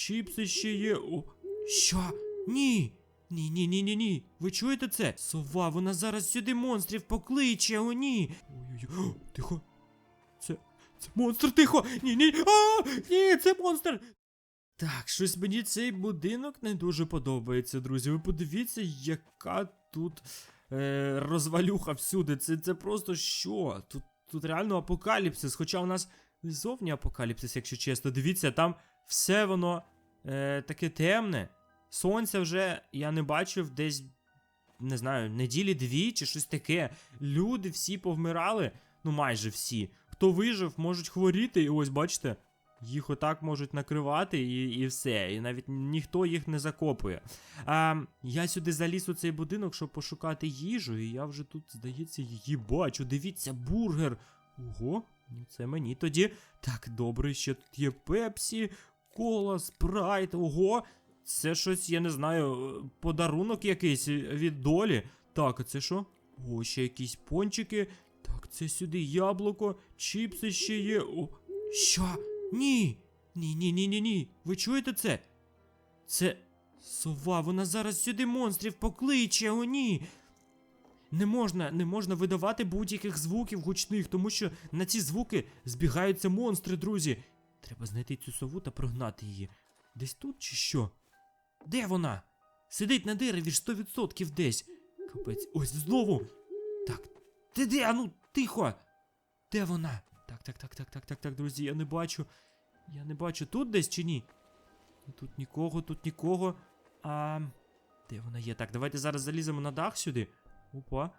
чіпси ще є. О, що? Ні. Ні, ні, ні, ні, ні. Ви чуєте це? Сова, вона зараз сюди монстрів покличе, о, ні. Ой-ой-ой, тихо. Це. Це монстр, тихо! Ні, ні. А! Ні, це монстр! Так, щось мені цей будинок не дуже подобається, друзі. Ви подивіться, яка тут е, розвалюха всюди. Це, це просто що? Тут, тут реально апокаліпсис, хоча у нас зовні апокаліпсис, якщо чесно. Дивіться, там все воно е, таке темне. Сонця вже я не бачив десь, не знаю, неділі дві чи щось таке. Люди всі повмирали, ну майже всі. Хто вижив, можуть хворіти, і ось бачите. Їх отак можуть накривати і, і все. І навіть ніхто їх не закопує. А, я сюди заліз у цей будинок, щоб пошукати їжу, і я вже тут, здається, її бачу. Дивіться, бургер. Ого, ну це мені тоді. Так, добре, ще тут є пепсі, кола, спрайт. Ого. Це щось, я не знаю, подарунок якийсь від долі. Так, а це що? О, ще якісь пончики. Так, це сюди яблуко, чіпси ще є. О, що? Ні. Ні, ні, ні, ні, ні. Ви чуєте це? Це сова, вона зараз сюди монстрів покличе, о ні. Не можна, не можна видавати будь-яких звуків гучних, тому що на ці звуки збігаються монстри, друзі. Треба знайти цю сову та прогнати її. Десь тут чи що? Де вона? Сидить на дереві ж 100% десь. Капець, ось знову. Так, ти де? А ну, тихо. Де вона? Так, так, так, так, так, так, так, друзі, я не бачу. Я не бачу тут десь чи ні? Тут нікого, тут нікого. А. Де вона є? Так, давайте зараз заліземо на дах сюди. Опа.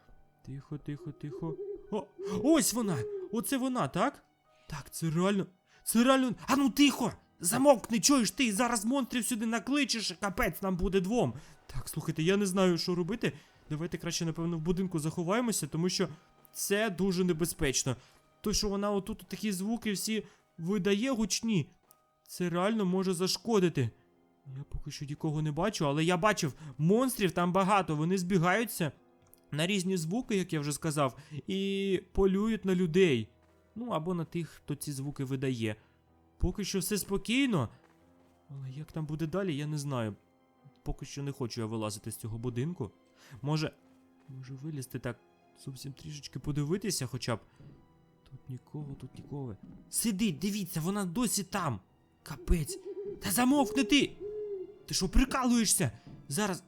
Тихо, тихо, тихо. О, ось вона! Оце вона, так? Так, це реально. Це реально. А ну тихо! Замовкни, чуєш ти, зараз монстрів сюди накличеш, капець нам буде двом. Так, слухайте, я не знаю, що робити. Давайте краще, напевно, в будинку заховаємося, тому що це дуже небезпечно. То, що вона отут такі звуки всі видає гучні, це реально може зашкодити. Я поки що нікого не бачу, але я бачив, монстрів там багато, вони збігаються на різні звуки, як я вже сказав, і полюють на людей. Ну або на тих, хто ці звуки видає. Поки що все спокійно. Але як там буде далі, я не знаю. Поки що не хочу я вилазити з цього будинку. Може. Може вилізти так зовсім трішечки подивитися хоча б. Тут нікого, тут нікого. Сидить, дивіться, вона досі там. Капець. Та замовкни ти! Ти що, прикалуєшся? Зараз.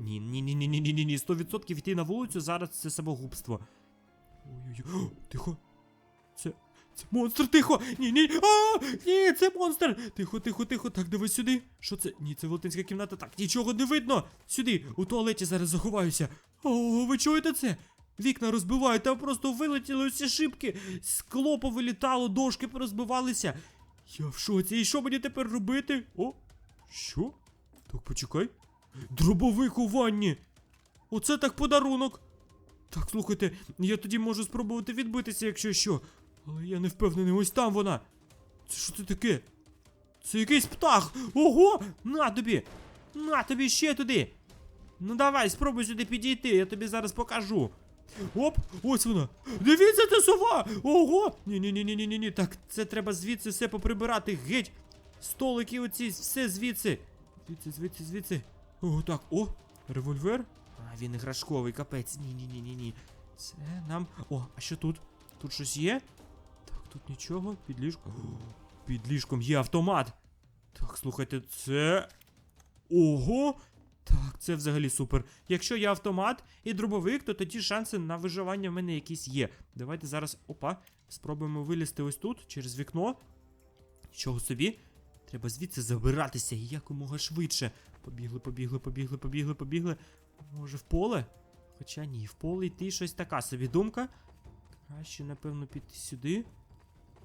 Ні, ні, ні, ні, ні, ні, ні, ні. 100% йти на вулицю зараз це самогубство. Ой-ой-ой. Тихо. Це. Монстр, тихо! Ні, ні. А! Ні, це монстр! Тихо, тихо, тихо. Так, давай сюди. Що це? Ні, це велетенська кімната. Так, нічого не видно. Сюди, у туалеті зараз заховаюся. О, ви чуєте це? Вікна розбивають, там просто вилетіли усі шибки, скло повилітало, дошки порозбивалися. Я в шоці, і що мені тепер робити? О, що? Так, почекай. Дробовик у ванні. Оце так подарунок. Так, слухайте, я тоді можу спробувати відбитися, якщо що. Але я не впевнений, ось там вона. Це що це таке? Це якийсь птах! Ого! На тобі! На тобі ще туди! Ну давай, спробуй сюди підійти, я тобі зараз покажу. Оп, ось вона. Дивіться, це сова! Ого! ні ні ні ні ні ні ні Так, це треба звідси все поприбирати. Геть! Столики оці, все звідси. Звідси, звідси, звідси. О, так, о, револьвер. А, він іграшковий, капець. Ні, ні, ні, ні, ні. Це нам. О, а що тут? Тут щось є? Тут нічого. Під ліжком. Під ліжком є автомат. Так, слухайте, це. Ого! Так, це взагалі супер. Якщо є автомат і дробовик, то тоді шанси на виживання в мене якісь є. Давайте зараз, опа, спробуємо вилізти ось тут, через вікно. Чого собі? Треба звідси забиратися якомога швидше. Побігли, побігли, побігли, побігли, побігли. Може, в поле? Хоча ні, в поле йти щось така собі думка. Краще, напевно, піти сюди.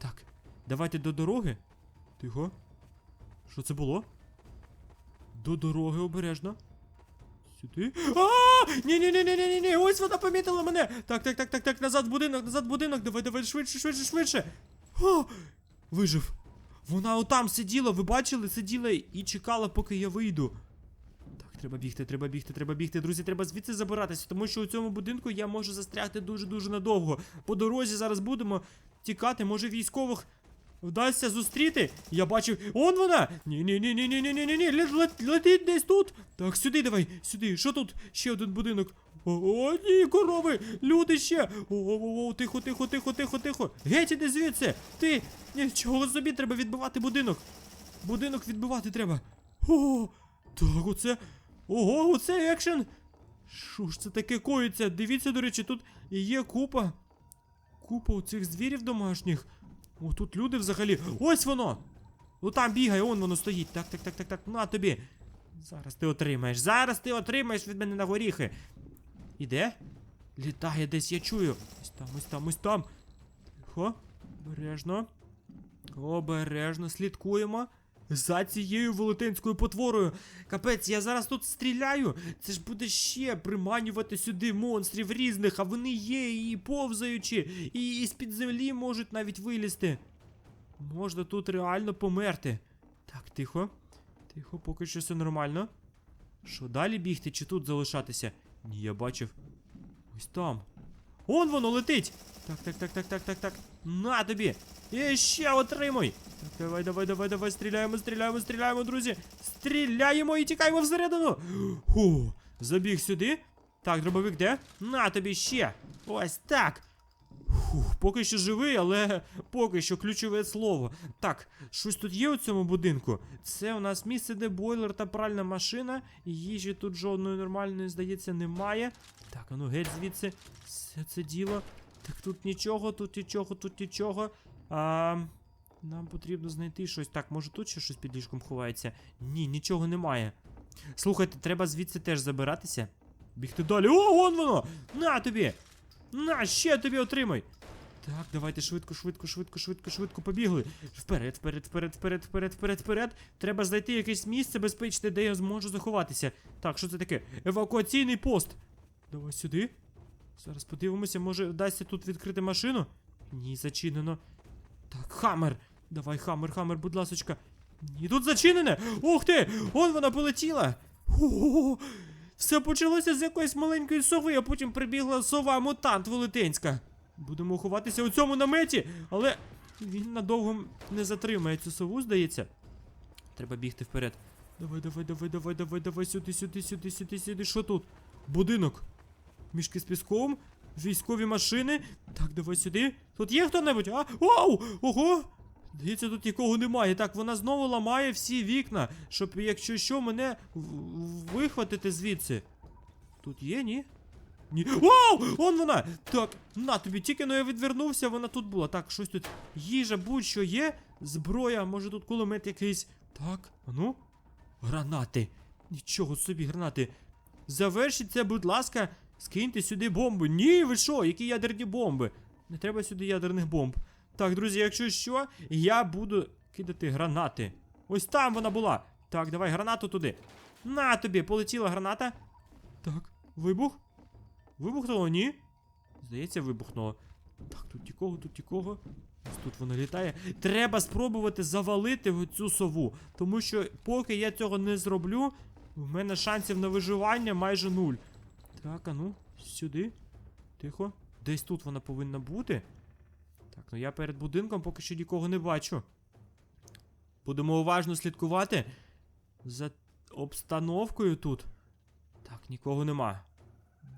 Так, давайте до дороги. Тихо. Що це було? До дороги обережно. Сюди. А! Ні, ні, ні, ні, ні, ні, ні, ось вона помітила мене. Так, так, так, так, так, назад будинок, назад будинок. Давай, давай, швидше, швидше, швидше. О! Вижив. Вона отам сиділа, ви бачили, сиділа і чекала, поки я вийду. Так, треба бігти, треба бігти, треба бігти. Друзі, треба звідси забиратися, тому що у цьому будинку я можу застрягти дуже-дуже надовго. По дорозі зараз будемо тікати. Може військових вдасться зустріти? Я бачив. Он вона! Ні-ні-ні-ні-ні-ні-ні-ні. Летить десь тут. Так, сюди давай, сюди. Що тут? Ще один будинок. О, ні, корови! Люди ще! О-о-о, тихо, тихо, тихо, тихо, тихо. Геть іди звідси! Ти! Ні, Чого собі треба відбивати будинок? Будинок відбивати треба. О, так, оце. Ого, оце екшен! Що ж це таке коїться? Дивіться, до речі, тут є купа Купа у цих звірів домашніх. О, тут люди взагалі. Ось воно! Ну там бігає, он воно стоїть. Так, так, так, так, так. На тобі. Зараз ти отримаєш. Зараз ти отримаєш від мене на горіхи. Іде? Літає десь, я чую. Ось там, ось там, ось там. Тихо. Обережно. Обережно слідкуємо. За цією велетенською потворою. Капець, я зараз тут стріляю. Це ж буде ще приманювати сюди монстрів різних, а вони є і повзаючі, і з-під землі можуть навіть вилізти. Можна тут реально померти. Так, тихо. Тихо, поки що все нормально. Що, далі бігти чи тут залишатися? Ні, я бачив. Ось там. Он воно летить! Так, так, так, так, так, так, так. На тобі! І ще отримуй! Так, давай, давай, давай, давай, стріляємо, стріляємо, стріляємо, друзі! Стріляємо і тікаємо всередину! Ху, забіг сюди. Так, дробовик де? На тобі ще! Ось так! Фух, поки що живий, але поки що ключове слово. Так, щось тут є у цьому будинку. Це у нас місце, де бойлер та пральна машина. Їжі тут жодної нормальної, здається, немає. Так, а ну геть звідси. Все це діло. Так тут нічого, тут нічого, тут нічого. А, нам потрібно знайти щось. Так, може тут ще щось під ліжком ховається? Ні, нічого немає. Слухайте, треба звідси теж забиратися. Бігти далі. О, вон воно! На тобі! На, ще тобі отримай! Так, давайте швидко, швидко, швидко, швидко, швидко побігли. Вперед, вперед, вперед, вперед, вперед, вперед, вперед. Треба знайти якесь місце безпечне, де я зможу заховатися. Так, що це таке? Евакуаційний пост. Давай сюди. Зараз подивимося, може вдасться тут відкрити машину? Ні, зачинено. Так, хамер. Давай, хамер, хамер, будь ласочка. Ні, тут зачинене! Ух ти! Он вона полетіла! О, все почалося з якоїсь маленької сови, а потім прибігла сова мутант велетенська. Будемо ховатися у цьому наметі, але він надовго не затримає цю сову, здається. Треба бігти вперед. Давай, давай, давай, давай, давай, давай, сюди, сюди, сюди, сюди, сюди. Що тут? Будинок. Мішки з піском, військові машини. Так, давай сюди. Тут є хто-небудь? А? Вау! Ого! Здається, тут нікого немає. Так, вона знову ламає всі вікна, щоб, якщо що, мене вихватити звідси. Тут є, ні? Ні. Вау! Он вона! Так, на тобі, тільки но я відвернувся, вона тут була. Так, щось тут. Їжа, будь-що є. Зброя, може тут кулемет якийсь. Так, а ну. Гранати. Нічого собі, гранати. Завершіть це, будь ласка, скиньте сюди бомби. Ні, ви що? Які ядерні бомби? Не треба сюди ядерних бомб. Так, друзі, якщо що, я буду кидати гранати. Ось там вона була. Так, давай гранату туди. На тобі, полетіла граната. Так, вибух. Вибухнуло, ні? Здається, вибухнуло. Так, тут нікого, тут нікого. Ось тут вона літає. Треба спробувати завалити цю сову. Тому що, поки я цього не зроблю, в мене шансів на виживання майже нуль. Так, а ну, сюди. Тихо. Десь тут вона повинна бути. Так, ну я перед будинком поки що нікого не бачу. Будемо уважно слідкувати за обстановкою тут. Так, нікого нема.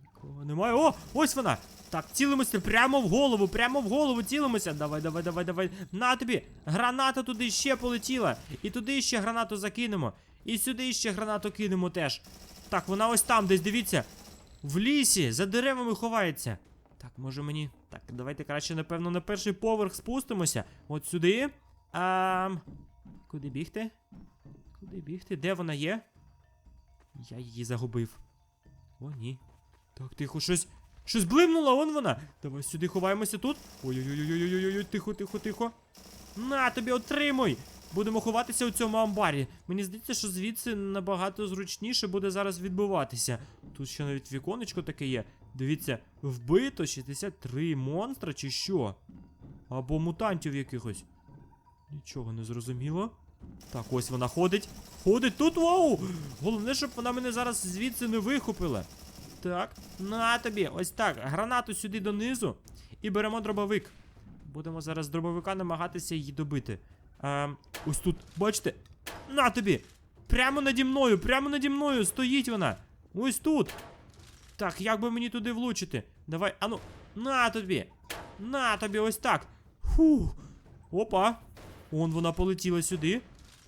Нікого немає. О! Ось вона! Так, цілимося прямо в голову, прямо в голову цілимося. Давай, давай, давай, давай. На тобі! Граната туди ще полетіла. І туди ще гранату закинемо. І сюди ще гранату кинемо теж. Так, вона ось там десь, дивіться. В лісі, за деревами ховається. Так, може мені. Так, давайте краще, напевно, на перший поверх спустимося. От сюди. А... Куди бігти? Куди бігти? Де вона є? Я її загубив. О, ні. Так, тихо, щось. Щось блимнуло, вон вона. Давай сюди ховаємося тут. Ой-ой-ой-ой-ой-ой, тихо, тихо, тихо. На тобі отримуй! Будемо ховатися у цьому амбарі. Мені здається, що звідси набагато зручніше буде зараз відбуватися. Тут ще навіть віконечко таке є. Дивіться, вбито 63 монстра чи що? Або мутантів якихось. Нічого не зрозуміло. Так, ось вона ходить. Ходить тут, вау! Головне, щоб вона мене зараз звідси не вихопила. Так, на тобі, ось так. Гранату сюди донизу. І беремо дробовик. Будемо зараз дробовика намагатися її добити. Ем, ось тут, бачите? На тобі! Прямо наді мною, прямо наді мною стоїть вона. Ось тут. Так, як би мені туди влучити? Давай, ану, на тобі! На тобі, ось так. Фух. Опа. Он вона полетіла сюди.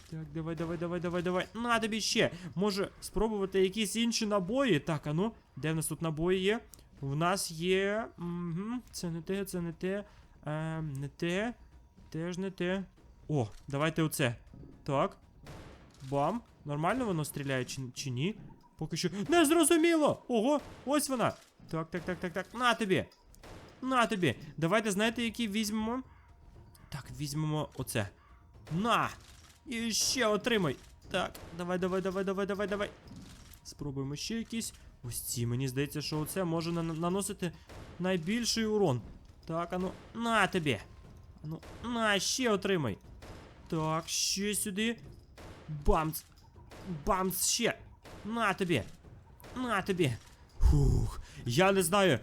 Так, давай, давай, давай, давай, давай. На тобі ще. Може спробувати якісь інші набої. Так, ану, де в нас тут набої є? В нас є. Угу, це не те, це не те. Е, не те. Теж не те. О, давайте оце. Так. Бам. Нормально воно стріляє чи, чи ні? Поки що. Не зрозуміло! Ого, ось вона. Так, так, так, так, так. На тобі. На тобі. Давайте, знаєте, які візьмемо? Так, візьмемо оце. На! І ще отримай. Так, давай, давай, давай, давай, давай, давай. Спробуємо ще якісь. Ось ці, мені здається, що оце може на- наносити найбільший урон. Так, ану, на тобі. Ану, на, ще отримай. Так, ще сюди. Бамц. Бамц ще. На тобі. На тобі. Фух, я не знаю.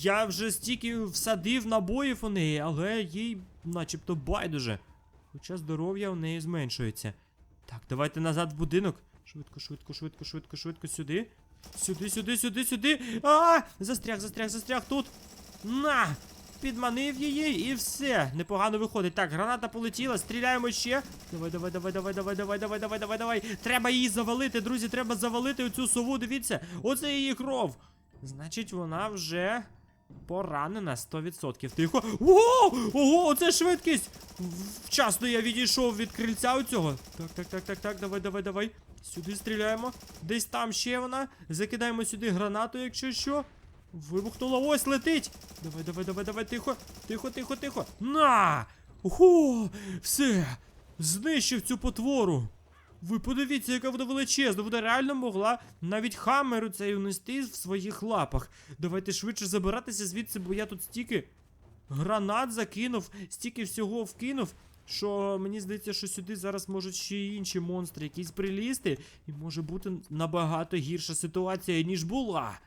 Я вже стільки всадив набоїв у неї, але їй начебто байдуже. Хоча здоров'я у неї зменшується. Так, давайте назад в будинок. Швидко, швидко, швидко, швидко, швидко сюди. Сюди, сюди, сюди, сюди. А! Застряг, застряг, застряг тут. На! Підманив її і все. Непогано виходить. Так, граната полетіла, стріляємо ще. Давай, давай, давай, давай, давай, давай, давай, давай, давай, давай. Треба її завалити, друзі, треба завалити оцю сову. Дивіться, оце її кров. Значить, вона вже поранена 100%. Тихо. Ого! Ого, оце швидкість! Вчасно я відійшов від крильця оцього. Так, так, так, так, так, давай, давай, давай. Сюди стріляємо. Десь там ще вона. Закидаємо сюди гранату, якщо що. Вибухнула, ось летить. Давай, давай, давай, давай, тихо. Тихо, тихо, тихо. На! Ого! Все! Знищив цю потвору. Ви подивіться, яка вона величезна. Вона реально могла навіть хамеру цей унести в своїх лапах. Давайте швидше забиратися звідси, бо я тут стільки гранат закинув, стільки всього вкинув. Що мені здається, що сюди зараз можуть ще й інші монстри якісь прилізти, і може бути набагато гірша ситуація, ніж була.